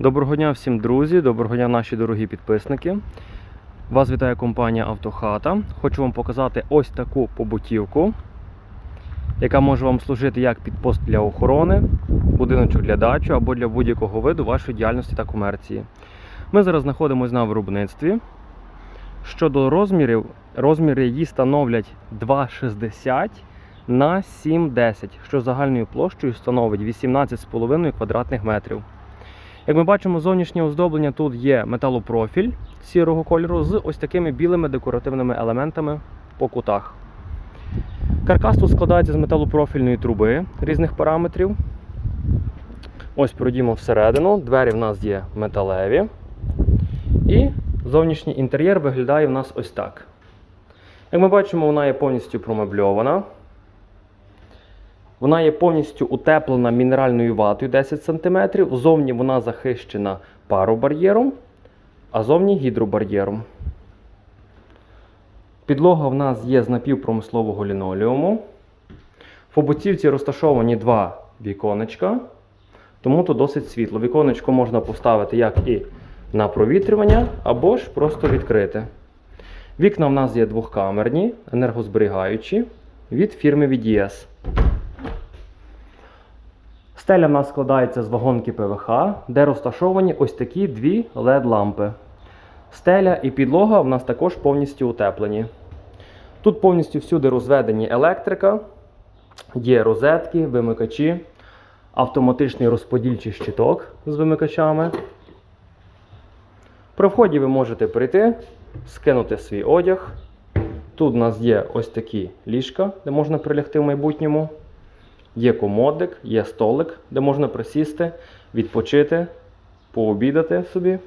Доброго дня всім друзі, доброго дня наші дорогі підписники. Вас вітає компанія Автохата. Хочу вам показати ось таку побутівку, яка може вам служити як підпост для охорони, будиночок для дачі або для будь-якого виду вашої діяльності та комерції. Ми зараз знаходимося на виробництві. Щодо розмірів, розміри її становлять 2,60 на 7,10, що загальною площею становить 18,5 квадратних метрів. Як ми бачимо, зовнішнє оздоблення тут є металопрофіль сірого кольору з ось такими білими декоративними елементами по кутах. Каркас тут складається з металопрофільної труби різних параметрів. Ось пройдімо всередину. Двері в нас є металеві. І зовнішній інтер'єр виглядає в нас ось так. Як ми бачимо, вона є повністю промебльована. Вона є повністю утеплена мінеральною ватою 10 см. Зовні вона захищена паробар'єром, а зовні гідробар'єром. Підлога в нас є з напівпромислового лінолеуму. В побутівці розташовані два віконечка, тому то досить світло. Віконечко можна поставити як і на провітрювання, або ж просто відкрити. Вікна в нас є двохкамерні, енергозберігаючі від фірми VDS. Стеля в нас складається з вагонки ПВХ, де розташовані ось такі дві LED-лампи. Стеля і підлога в нас також повністю утеплені. Тут повністю всюди розведені електрика, є розетки, вимикачі, автоматичний розподільчий щиток з вимикачами. При вході ви можете прийти, скинути свій одяг. Тут у нас є ось такі ліжка, де можна прилягти в майбутньому. Є комодик, є столик, де можна присісти, відпочити, пообідати собі.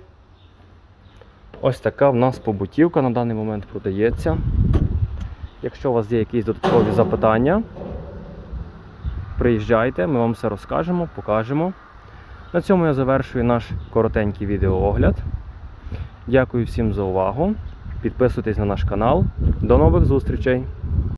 Ось така в нас побутівка на даний момент продається. Якщо у вас є якісь додаткові запитання, приїжджайте, ми вам все розкажемо, покажемо. На цьому я завершую наш коротенький відеоогляд. Дякую всім за увагу. Підписуйтесь на наш канал. До нових зустрічей!